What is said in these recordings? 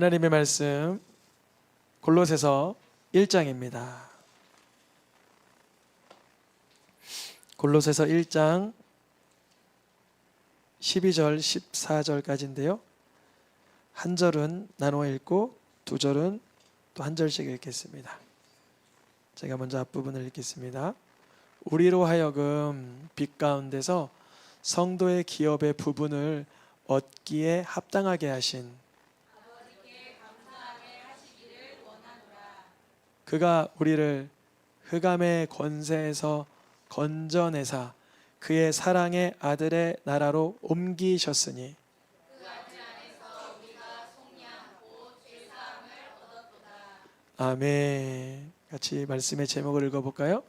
하나님의 말씀 골로새서 1장입니다. 골로새서 1장 12절 14절까지인데요. 한 절은 나누어 읽고 두 절은 또 한 절씩 읽겠습니다. 제가 먼저 앞부분을 읽겠습니다. 우리로 하여금 빛 가운데서 성도의 기업의 부분을 얻기에 합당하게 하신 그가 우리를 흑암의 권세에서 건져내사 그의 사랑의 아들의 나라로 옮기셨으니 아멘. 같이 말씀의 제목을 읽어볼까요?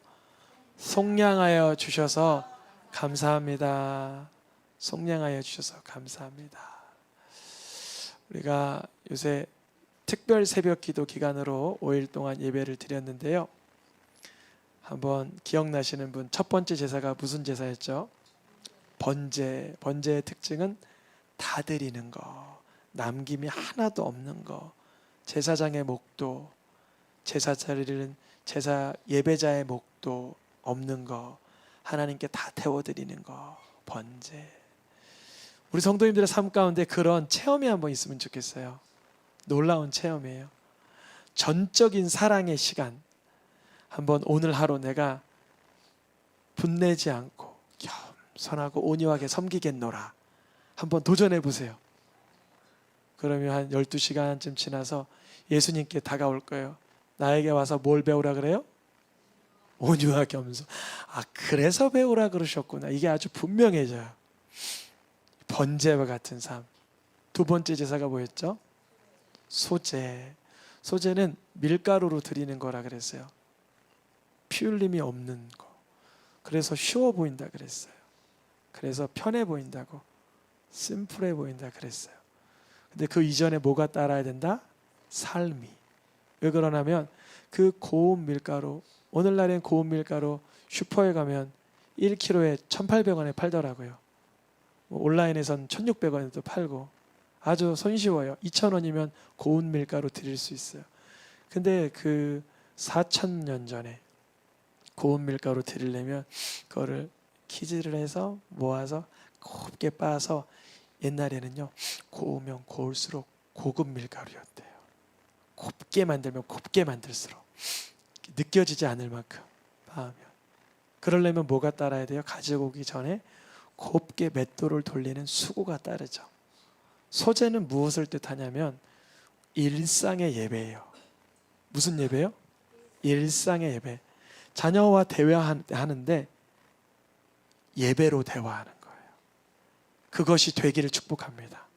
속량하여 주셔서 감사합니다. 속량하여 주셔서 감사합니다. 우리가 요새 특별 새벽 기도 기간으로 5일 동안 예배를 드렸는데요. 한번 기억나시는 분 첫 번째 제사가 무슨 제사였죠? 번제. 번제의 특징은 다 드리는 거. 남김이 하나도 없는 거. 제사장의 목도 제사 자리는 제사 예배자의 목도 없는 거. 하나님께 다 태워 드리는 거. 번제. 우리 성도님들의 삶 가운데 그런 체험이 한번 있으면 좋겠어요. 놀라운 체험이에요. 전적인 사랑의 시간. 한번 오늘 하루 내가 분내지 않고 겸손하고 온유하게 섬기겠노라. 한번 도전해 보세요. 그러면 한 12시간쯤 지나서 예수님께 다가올 거예요. 나에게 와서 뭘 배우라 그래요? 온유와 겸손. 아, 그래서 배우라 그러셨구나. 이게 아주 분명해져요. 번제와 같은 삶. 두 번째 제사가 뭐였죠? 소제. 소제는 밀가루로 드리는 거라 그랬어요. 피 흘림이 없는 거. 그래서 쉬워 보인다 그랬어요. 그래서 편해 보인다고. 심플해 보인다 그랬어요. 근데 그 이전에 뭐가 따라야 된다? 삶이. 왜 그러냐면 그 고운 밀가루, 오늘날엔 고운 밀가루 슈퍼에 가면 1kg에 1,800원에 팔더라고요. 뭐 온라인에선 1,600원에도 팔고 아주 손쉬워요. 2,000원이면 고운 밀가루 드릴 수 있어요. 근데 그 4,000년 전에 고운 밀가루 드리려면 그거를 키즈를 해서 모아서 곱게 빻아서 옛날에는요 고우면 고울수록 고급 밀가루였대요. 곱게 만들면 곱게 만들수록 느껴지지 않을 만큼 빻으면 그러려면 뭐가 따라야 돼요? 가지고 오기 전에 곱게 맷돌을 돌리는 수고가 따르죠. 소재는 무엇을 뜻하냐면 일상의 예배예요. 무슨 예배요? 일상의 예배. 자녀와 대화하는데 예배로 대화하는 거예요. 그것이 되기를 축복합니다.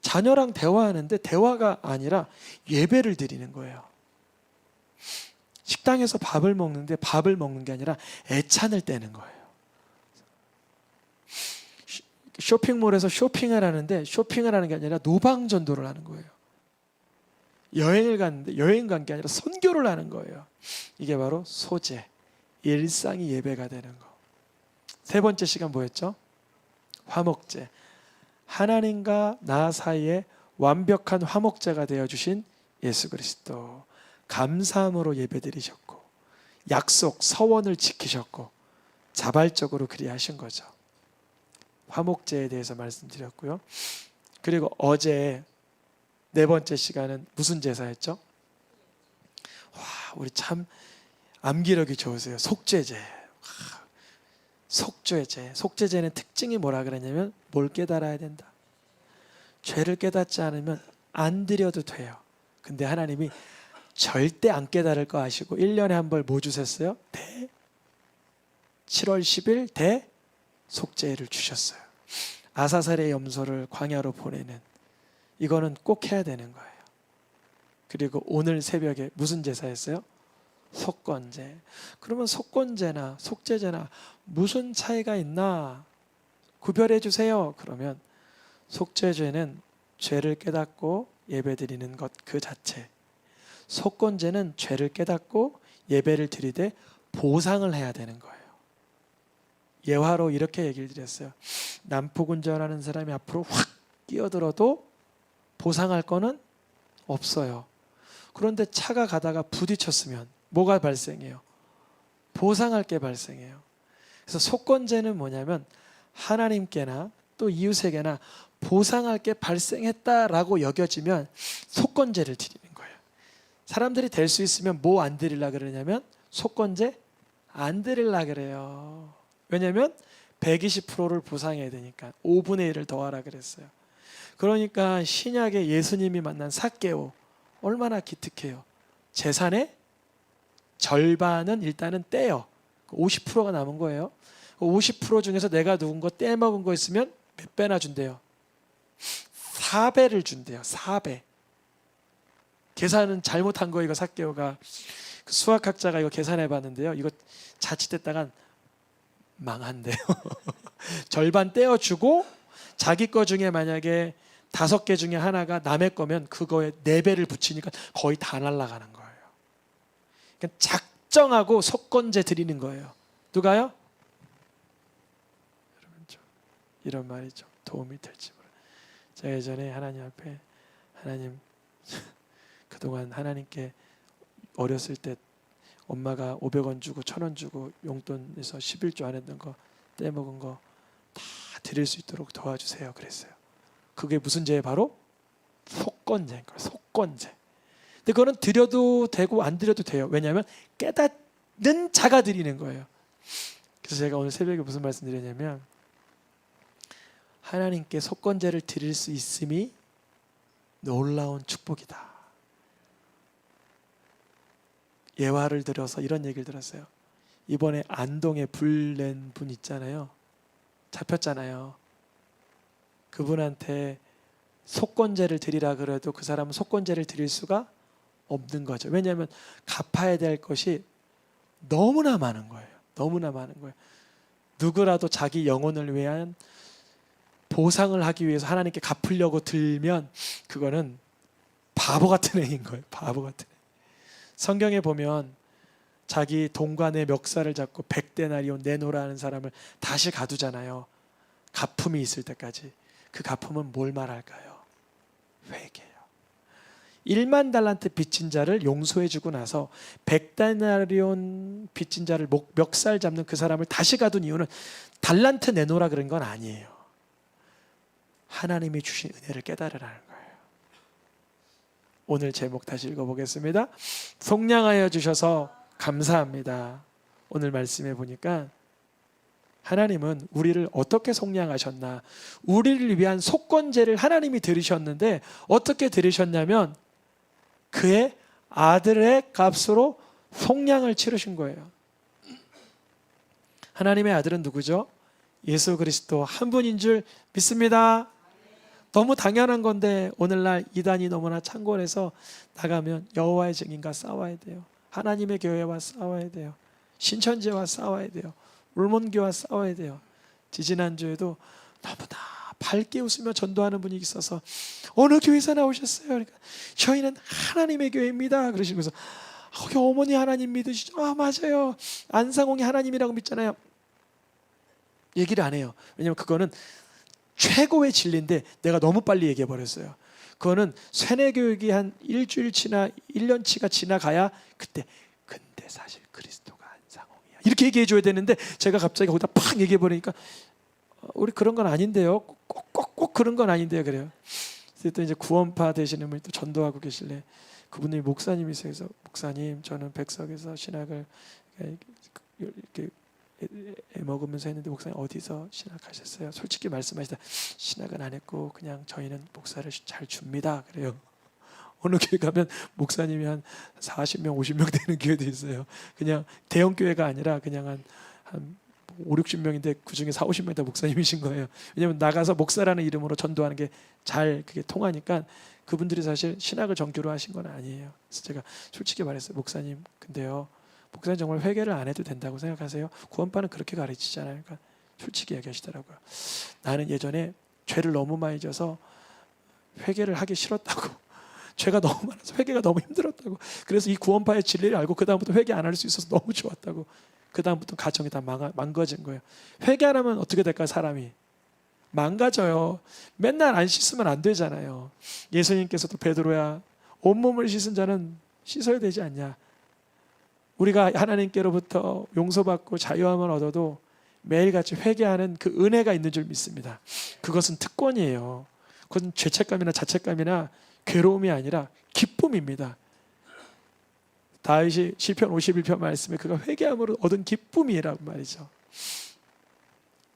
자녀랑 대화하는데 대화가 아니라 예배를 드리는 거예요. 식당에서 밥을 먹는데 밥을 먹는 게 아니라 애찬을 떼는 거예요. 쇼핑몰에서 쇼핑을 하는데 쇼핑을 하는 게 아니라 노방 전도를 하는 거예요. 여행을 갔는데 여행 간 게 아니라 선교를 하는 거예요. 이게 바로 소재, 일상이 예배가 되는 거. 세 번째 시간 뭐였죠? 화목제. 하나님과 나 사이에 완벽한 화목제가 되어 주신 예수 그리스도. 감사함으로 예배드리셨고 약속 서원을 지키셨고 자발적으로 그리하신 거죠. 화목제에 대해서 말씀드렸고요. 그리고 어제 네 번째 시간은 무슨 제사였죠? 와, 우리 참 암기력이 좋으세요. 속죄제. 와, 속죄제. 속죄제는 특징이 뭐라 그랬냐면 뭘 깨달아야 된다. 죄를 깨닫지 않으면 안 드려도 돼요. 근데 하나님이 절대 안 깨달을 거 아시고 1년에 한 번 뭐 주셨어요? 대 7월 10일 대 속죄를 주셨어요. 아사살의 염소를 광야로 보내는 이거는 꼭 해야 되는 거예요. 그리고 오늘 새벽에 무슨 제사였어요? 속건제. 그러면 속건제나 속죄제나 무슨 차이가 있나 구별해 주세요. 그러면 속죄제는 죄를 깨닫고 예배드리는 것 그 자체. 속건제는 죄를 깨닫고 예배를 드리되 보상을 해야 되는 거예요. 예화로 이렇게 얘기를 드렸어요. 운전하는 사람이 앞으로 확 끼어들어도 보상할 거는 없어요. 그런데 차가 가다가 부딪혔으면 뭐가 발생해요? 보상할 게 발생해요. 그래서 속건제는 뭐냐면 하나님께나 또 이웃에게나 보상할 게 발생했다라고 여겨지면 속건제를 드리는 거예요. 사람들이 될 수 있으면 뭐 안 드리려 그러냐면 속건제 안 드리려 그래요. 왜냐면 120%를 보상해야 되니까 5분의 1을 더하라 그랬어요. 그러니까 신약에 예수님이 만난 사개오 얼마나 기특해요. 재산의 절반은 일단은 떼요. 50%가 남은 거예요. 50% 중에서 내가 누군 거 떼먹은 거 있으면 몇 배나 준대요. 4배를 준대요. 4배. 계산은 잘못한 거 이거 사개오가 그 수학학자가 이거 계산해 봤는데요. 이거 자칫했다간 망한대요. 절반 떼어 주고 자기 거 중에 만약에 다섯 개 중에 하나가 남의 거면 그거에 네 배를 붙이니까 거의 다 날아가는 거예요. 그러니까 작정하고 속건제 드리는 거예요. 누가요? 이런 말이 좀 도움이 될지 모르. 제가 예전에 하나님 앞에 하나님 그동안 하나님께 어렸을 때 엄마가 500원 주고 1000원 주고 용돈에서 11조 안 했던 거 떼먹은 거 다 드릴 수 있도록 도와주세요. 그랬어요. 그게 무슨 죄예요? 바로 속건제인 거예요. 속건제. 근데 그거는 드려도 되고 안 드려도 돼요. 왜냐하면 깨닫는 자가 드리는 거예요. 그래서 제가 오늘 새벽에 무슨 말씀 드렸냐면 하나님께 속건제를 드릴 수 있음이 놀라운 축복이다. 예화를 들어서 이런 얘기를 들었어요. 이번에 안동에 불 낸 분 있잖아요. 잡혔잖아요. 그분한테 속건제를 드리라 그래도 그 사람은 속건제를 드릴 수가 없는 거죠. 왜냐하면 갚아야 될 것이 너무나 많은 거예요. 너무나 많은 거예요. 누구라도 자기 영혼을 위한 보상을 하기 위해서 하나님께 갚으려고 들면 그거는 바보 같은 행인 거예요. 바보 같은. 행. 성경에 보면 자기 동관의 멱살을 잡고 백대나리온 내놓으라는 사람을 다시 가두잖아요. 가품이 있을 때까지. 그 가품은 뭘 말할까요? 회개요. 1만 달란트 빚진 자를 용서해 주고 나서 백다나리온 빚진 자를 목, 멱살 잡는 그 사람을 다시 가둔 이유는 달란트 내놓으라 그런 건 아니에요. 하나님이 주신 은혜를 깨달으라는. 오늘 제목 다시 읽어보겠습니다. 속량하여 주셔서 감사합니다. 오늘 말씀해 보니까 하나님은 우리를 어떻게 속량하셨나? 우리를 위한 속건제를 하나님이 들으셨는데 어떻게 들으셨냐면 그의 아들의 값으로 속량을 치르신 거예요. 하나님의 아들은 누구죠? 예수 그리스도 한 분인 줄 믿습니다. 너무 당연한 건데 오늘날 이단이 너무나 창궐해서 나가면 여호와의 증인과 싸워야 돼요. 하나님의 교회와 싸워야 돼요. 신천지와 싸워야 돼요. 울몬교와 싸워야 돼요. 지지난주에도 너무나 밝게 웃으며 전도하는 분이 있어서 어느 교회에서 나오셨어요? 그러니까 저희는 하나님의 교회입니다. 그러시면서 거기 어머니 하나님 믿으시죠? 아 맞아요. 안상홍이 하나님이라고 믿잖아요. 얘기를 안 해요. 왜냐면 그거는 최고의 진리인데 내가 너무 빨리 얘기해 버렸어요. 그거는 세뇌 교육이 한 일주일치나 1년치가 지나가야 그때 근데 사실 그리스도가 안상홍이야. 이렇게 얘기해 줘야 되는데 제가 갑자기 거기다 팍 얘기해 버리니까 어, 우리 그런 건 아닌데요. 꼭꼭 꼭 그런 건 아닌데요. 그래요. 또 이제 구원파 되시는 분이 또 전도하고 계실래. 그분이 목사님이세요. 그래서 목사님 저는 백석에서 신학을 이렇게 애 먹으면서 했는데 목사님 어디서 신학하셨어요? 솔직히 말씀하시다 신학은 안 했고 그냥 저희는 목사를 잘 줍니다. 그래요. 어느 교회 가면 목사님이 한 40명, 50명 되는 교회도 있어요. 그냥 대형 교회가 아니라 그냥 한, 한 5, 60명인데 그 중에 4, 50명 다 목사님이신 거예요. 왜냐면 나가서 목사라는 이름으로 전도하는 게 잘 그게 통하니까 그분들이 사실 신학을 정규로 하신 건 아니에요. 그래서 제가 솔직히 말했어요. 목사님, 근데요. 목사님 정말 회개를 안 해도 된다고 생각하세요? 구원파는 그렇게 가르치잖아요. 그러니까 솔직히 얘기하시더라고요. 나는 예전에 죄를 너무 많이 져서 회개를 하기 싫었다고. 죄가 너무 많아서 회개가 너무 힘들었다고. 그래서 이 구원파의 진리를 알고 그 다음부터 회개 안 할 수 있어서 너무 좋았다고. 그 다음부터 가정이 다 망, 망가진 거예요. 회개 안 하면 어떻게 될까요, 사람이? 망가져요. 맨날 안 씻으면 안 되잖아요. 예수님께서도 베드로야 온몸을 씻은 자는 씻어야 되지 않냐? 우리가 하나님께로부터 용서받고 자유함을 얻어도 매일같이 회개하는 그 은혜가 있는 줄 믿습니다. 그것은 특권이에요. 그것은 죄책감이나 자책감이나 괴로움이 아니라 기쁨입니다. 다윗이 시편 51편 말씀에 그가 회개함으로 얻은 기쁨이라고 말이죠.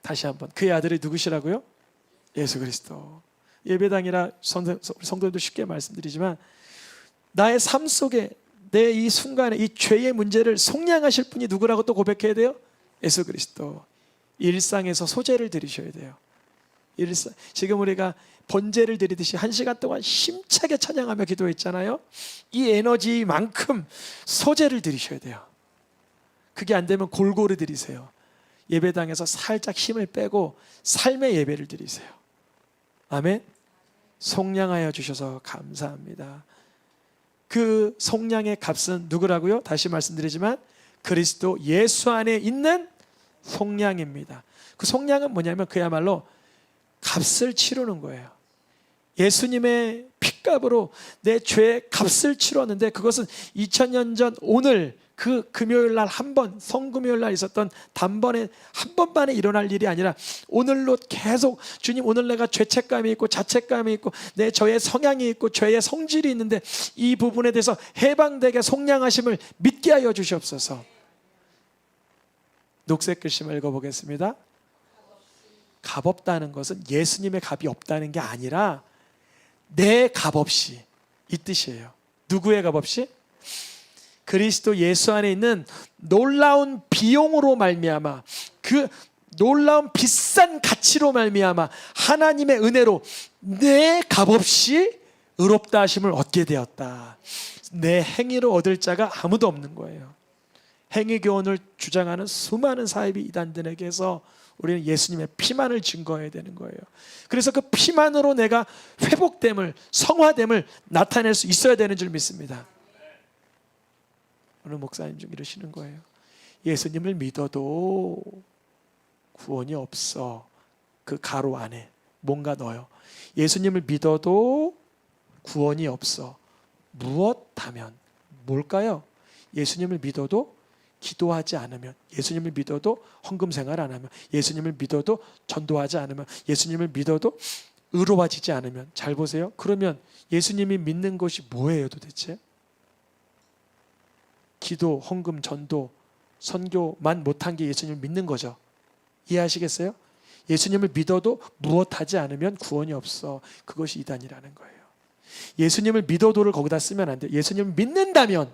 다시 한번 그의 아들이 누구시라고요? 예수 그리스도. 예배당이라 성도- 성도들도 쉽게 말씀드리지만 나의 삶 속에 내 이 순간에 이 죄의 문제를 속량하실 분이 누구라고 또 고백해야 돼요? 예수 그리스도. 일상에서 소재를 들이셔야 돼요. 일상 지금 우리가 번제를 드리듯이 한 시간 동안 힘차게 찬양하며 기도했잖아요. 이 에너지만큼 소재를 들이셔야 돼요. 그게 안 되면 골고루 드리세요. 예배당에서 살짝 힘을 빼고 삶의 예배를 드리세요. 아멘. 속량하여 주셔서 감사합니다. 그 속량의 값은 누구라고요? 다시 말씀드리지만 그리스도 예수 안에 있는 속량입니다. 그 속량은 뭐냐면 그야말로 값을 치르는 거예요. 예수님의 피값으로 내 죄의 값을 치렀는데 그것은 2000년 전 오늘 그 금요일 날 한 번 성금요일 날 있었던 단번에 한 번만에 일어날 일이 아니라 오늘로 계속 주님 오늘 내가 죄책감이 있고 자책감이 있고 내 저의 성향이 있고 죄의 성질이 있는데 이 부분에 대해서 해방되게 속량하심을 믿게 하여 주시옵소서. 녹색 글씨를 읽어보겠습니다. 값 없다는 것은 예수님의 값이 없다는 게 아니라 내 값 없이 이 뜻이에요. 누구의 값 없이? 그리스도 예수 안에 있는 놀라운 비용으로 말미암아 그 놀라운 비싼 가치로 말미암아 하나님의 은혜로 내 값 없이 의롭다 하심을 얻게 되었다. 내 행위로 얻을 자가 아무도 없는 거예요. 행위 교훈을 주장하는 수많은 사이비 이단들에게서 우리는 예수님의 피만을 증거해야 되는 거예요. 그래서 그 피만으로 내가 회복됨을 성화됨을 나타낼 수 있어야 되는 줄 믿습니다. 오늘 목사님 중 이러시는 거예요. 예수님을 믿어도 구원이 없어. 그 가로 안에 뭔가 넣어요. 예수님을 믿어도 구원이 없어. 무엇하면 뭘까요? 예수님을 믿어도 기도하지 않으면 예수님을 믿어도 헌금 생활 안 하면 예수님을 믿어도 전도하지 않으면 예수님을 믿어도 의로워지지 않으면 잘 보세요. 그러면 예수님이 믿는 것이 뭐예요, 도대체? 기도, 헌금, 전도, 선교만 못한 게 예수님을 믿는 거죠. 이해하시겠어요? 예수님을 믿어도 무엇하지 않으면 구원이 없어. 그것이 이단이라는 거예요. 예수님을 믿어도를 거기다 쓰면 안 돼요. 예수님을 믿는다면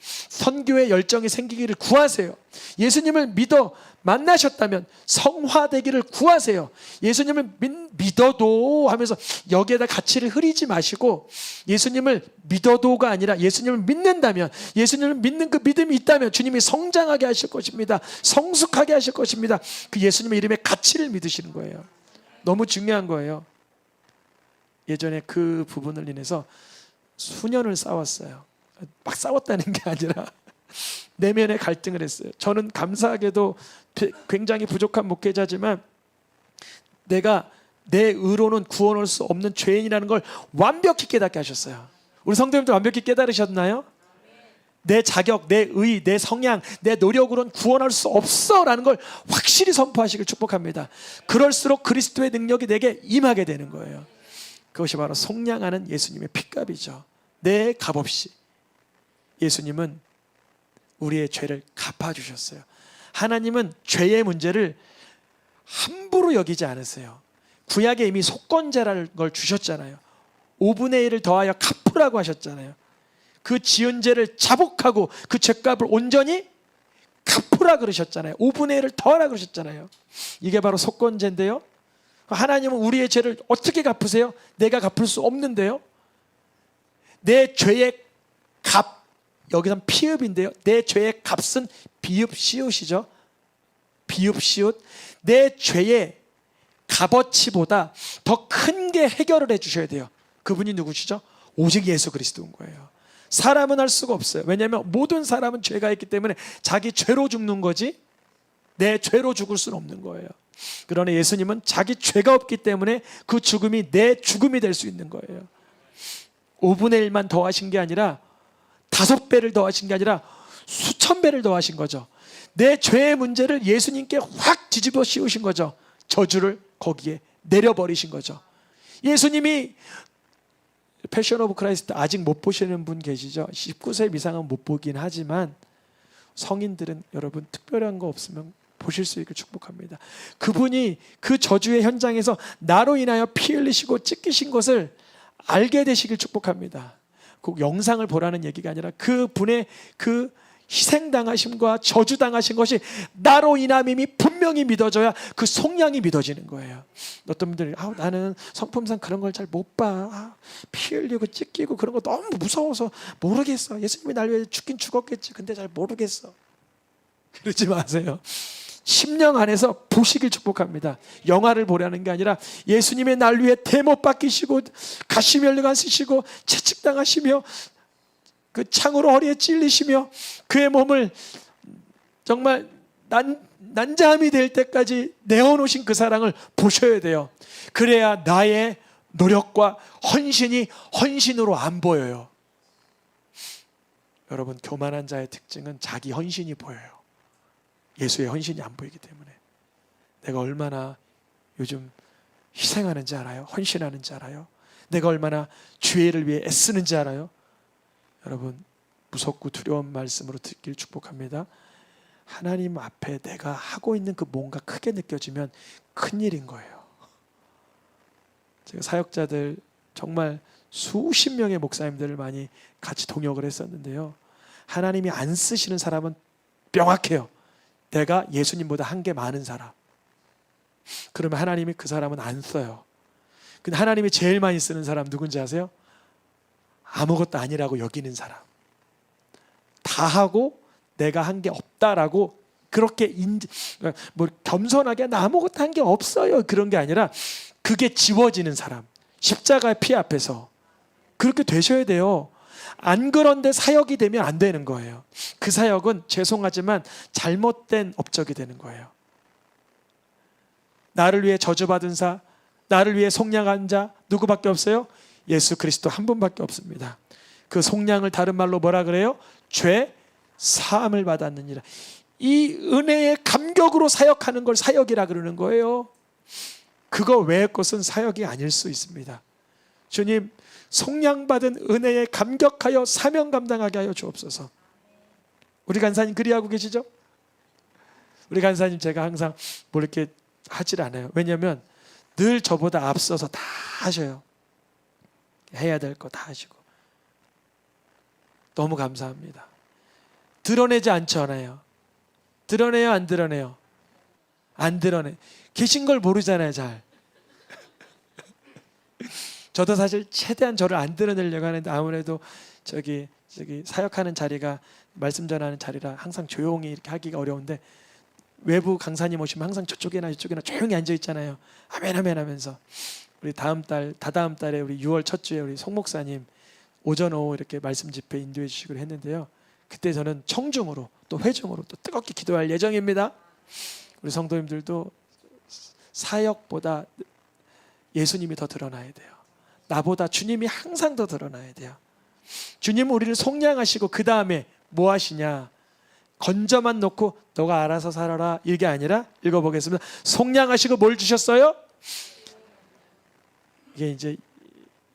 선교의 열정이 생기기를 구하세요. 예수님을 믿어 만나셨다면 성화되기를 구하세요. 예수님을 믿, 어도 하면서 여기에다 가치를 흐리지 마시고 예수님을 믿어도가 아니라 예수님을 믿는다면 예수님을 믿는 그 믿음이 있다면 주님이 성장하게 하실 것입니다. 성숙하게 하실 것입니다. 그 예수님의 이름의 가치를 믿으시는 거예요. 너무 중요한 거예요. 예전에 그 부분을 인해서 수년을 싸웠어요. 막 싸웠다는 게 아니라 내면에 갈등을 했어요. 저는 감사하게도 굉장히 부족한 목회자지만 내가 내 의로는 구원할 수 없는 죄인이라는 걸 완벽히 깨닫게 하셨어요. 우리 성도님들 완벽히 깨달으셨나요? 내 자격, 내 의, 내 성향, 내 노력으로는 구원할 수 없어라는 걸 확실히 선포하시길 축복합니다. 그럴수록 그리스도의 능력이 내게 임하게 되는 거예요. 그것이 바로 속량하는 예수님의 핏값이죠. 내 값없이 예수님은 우리의 죄를 갚아주셨어요. 하나님은 죄의 문제를 함부로 여기지 않으세요. 구약에 이미 속건제라는 걸 주셨잖아요. 5분의 1을 더하여 갚으라고 하셨잖아요. 그 지은 죄를 자복하고 그 죄값을 온전히 갚으라 그러셨잖아요. 5분의 1을 더하라 그러셨잖아요. 이게 바로 속건제인데요. 하나님은 우리의 죄를 어떻게 갚으세요? 내가 갚을 수 없는데요. 내 죄의 값 여기선 피읍인데요. 내 죄의 값은 비읍 시옷이죠. 비읍 시옷. 내 죄의 값어치보다 더 큰 게 해결을 해 주셔야 돼요. 그분이 누구시죠? 오직 예수 그리스도인 거예요. 사람은 할 수가 없어요. 왜냐하면 모든 사람은 죄가 있기 때문에 자기 죄로 죽는 거지 내 죄로 죽을 수는 없는 거예요. 그러나 예수님은 자기 죄가 없기 때문에 그 죽음이 내 죽음이 될 수 있는 거예요. 5분의 1만 더 하신 게 아니라 다섯 배를 더하신 게 아니라 수천 배를 더하신 거죠. 내 죄의 문제를 예수님께 확 뒤집어 씌우신 거죠. 저주를 거기에 내려버리신 거죠. 예수님이 패션 오브 크라이스트 아직 못 보시는 분 계시죠? 19세 이상은 못 보긴 하지만 성인들은 여러분 특별한 거 없으면 보실 수 있길 축복합니다. 그분이 그 저주의 현장에서 나로 인하여 피 흘리시고 찢기신 것을 알게 되시길 축복합니다. 꼭 영상을 보라는 얘기가 아니라 그 분의 그 희생당하심과 저주당하신 것이 나로 인함임이 분명히 믿어져야 그 속량이 믿어지는 거예요. 어떤 분들이 아, 나는 성품상 그런 걸 잘 못 봐. 아, 피 흘리고 찢기고 그런 거 너무 무서워서 모르겠어. 예수님이 날 위해 죽긴 죽었겠지. 근데 잘 모르겠어. 그러지 마세요. 심령 안에서 보시길 축복합니다. 영화를 보라는 게 아니라 예수님의 날 위해 대못 박히시고 가시면류관 쓰시고 채찍당하시며 그 창으로 허리에 찔리시며 그의 몸을 정말 난, 난자함이 될 때까지 내어놓으신 그 사랑을 보셔야 돼요. 그래야 나의 노력과 헌신이 헌신으로 안 보여요. 여러분 교만한 자의 특징은 자기 헌신이 보여요. 예수의 헌신이 안 보이기 때문에 내가 얼마나 요즘 희생하는지 알아요? 헌신하는지 알아요? 내가 얼마나 주의를 위해 애쓰는지 알아요? 여러분 무섭고 두려운 말씀으로 듣길 축복합니다. 하나님 앞에 내가 하고 있는 그 뭔가 크게 느껴지면 큰 일인 거예요. 제가 사역자들 정말 수십 명의 목사님들을 많이 같이 동역을 했었는데요. 하나님이 안 쓰시는 사람은 명확해요. 내가 예수님보다 한 게 많은 사람. 그러면 하나님이 그 사람은 안 써요. 근데 하나님이 제일 많이 쓰는 사람 누군지 아세요? 아무것도 아니라고 여기는 사람. 다 하고 내가 한 게 없다라고 그렇게 인, 뭐 겸손하게 나 아무것도 한 게 없어요. 그런 게 아니라 그게 지워지는 사람. 십자가의 피 앞에서 그렇게 되셔야 돼요. 안 그런데 사역이 되면 안 되는 거예요. 그 사역은 죄송하지만 잘못된 업적이 되는 거예요. 나를 위해 저주받은 자, 나를 위해 속량한 자 누구밖에 없어요? 예수 그리스도 한 분밖에 없습니다. 그 속량을 다른 말로 뭐라 그래요? 죄 사함을 받았느니라. 이 은혜의 감격으로 사역하는 걸 사역이라 그러는 거예요. 그거 외의 것은 사역이 아닐 수 있습니다. 주님, 속량받은 은혜에 감격하여 사명 감당하게 하여 주옵소서. 우리 간사님 그리하고 계시죠? 우리 간사님 제가 항상 뭐 이렇게 하질 않아요. 왜냐하면 늘 저보다 앞서서 다 하셔요. 해야 될 거 다 하시고. 너무 감사합니다. 드러내지 않잖아요. 드러내요, 안 드러내요? 안 드러내. 계신 걸 모르잖아요, 잘. 저도 사실 최대한 저를 안 드러내려고 하는데 아무래도 저기 저기 사역하는 자리가 말씀 전하는 자리라 항상 조용히 이렇게 하기가 어려운데 외부 강사님 오시면 항상 저쪽이나 이쪽이나 조용히 앉아 있잖아요. 아멘 아멘 하면서 우리 다음 달 다다음 달에 우리 6월 첫 주에 우리 송 목사님 오전 오후 이렇게 말씀 집회 인도해 주시기로 했는데요. 그때 저는 청중으로 또 회중으로 또 뜨겁게 기도할 예정입니다. 우리 성도님들도 사역보다 예수님이 더 드러나야 돼요. 나보다 주님이 항상 더 드러나야 돼요. 주님은 우리를 속량하시고 그 다음에 뭐 하시냐? 건져만 놓고 너가 알아서 살아라 이게 아니라 읽어보겠습니다. 속량하시고 뭘 주셨어요? 이게 이제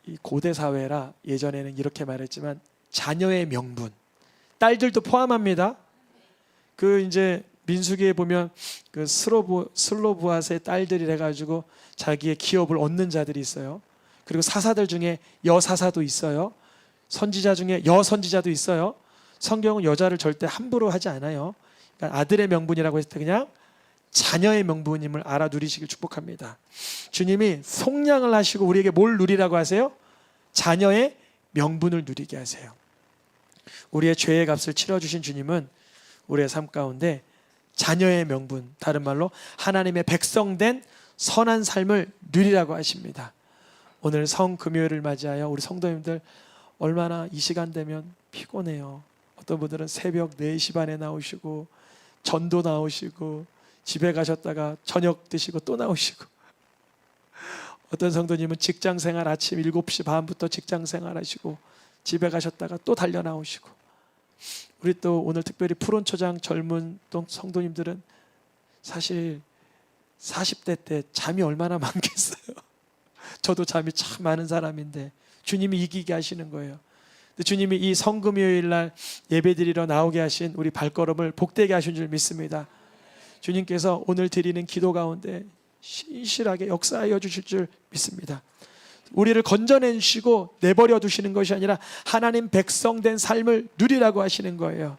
이 고대 사회라 예전에는 이렇게 말했지만 자녀의 명분 딸들도 포함합니다. 그 이제 민수기에 보면 그 슬로브 슬로브아스의 딸들이래 가지고 자기의 기업을 얻는 자들이 있어요. 그리고 사사들 중에 여사사도 있어요. 선지자 중에 여선지자도 있어요. 성경은 여자를 절대 함부로 하지 않아요. 그러니까 아들의 명분이라고 했을 때 그냥 자녀의 명분임을 알아 누리시길 축복합니다. 주님이 속량을 하시고 우리에게 뭘 누리라고 하세요? 자녀의 명분을 누리게 하세요. 우리의 죄의 값을 치러 주신 주님은 우리의 삶 가운데 자녀의 명분, 다른 말로 하나님의 백성된 선한 삶을 누리라고 하십니다. 오늘 성 금요일을 맞이하여 우리 성도님들 얼마나 이 시간 되면 피곤해요. 어떤 분들은 새벽 4시 반에 나오시고 전도 나오시고 집에 가셨다가 저녁 드시고 또 나오시고 어떤 성도님은 직장 생활 아침 7시 반부터 직장 생활 하시고 집에 가셨다가 또 달려 나오시고 우리 또 오늘 특별히 푸른초장 젊은 또 성도님들은 사실 40대 때 잠이 얼마나 많겠어요. 저도 잠이 참 많은 사람인데 주님이 이기게 하시는 거예요. 주님이 이 성금요일 날 예배드리러 나오게 하신 우리 발걸음을 복되게 하신 줄 믿습니다. 주님께서 오늘 드리는 기도 가운데 신실하게 역사하여 주실 줄 믿습니다. 우리를 건져내 주시고 내버려 두시는 것이 아니라 하나님 백성된 삶을 누리라고 하시는 거예요.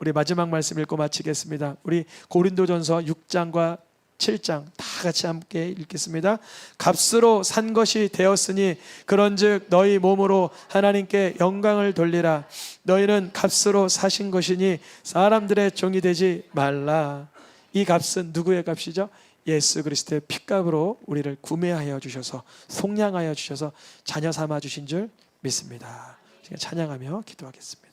우리 마지막 말씀 읽고 마치겠습니다. 우리 고린도전서 6장과 7장 다 같이 함께 읽겠습니다. 값으로 산 것이 되었으니 그런즉 너희 몸으로 하나님께 영광을 돌리라. 너희는 값으로 사신 것이니 사람들의 종이 되지 말라. 이 값은 누구의 값이죠? 예수 그리스도의 피값으로 우리를 구매하여 주셔서 속량하여 주셔서 자녀 삼아 주신 줄 믿습니다. 찬양하며 기도하겠습니다.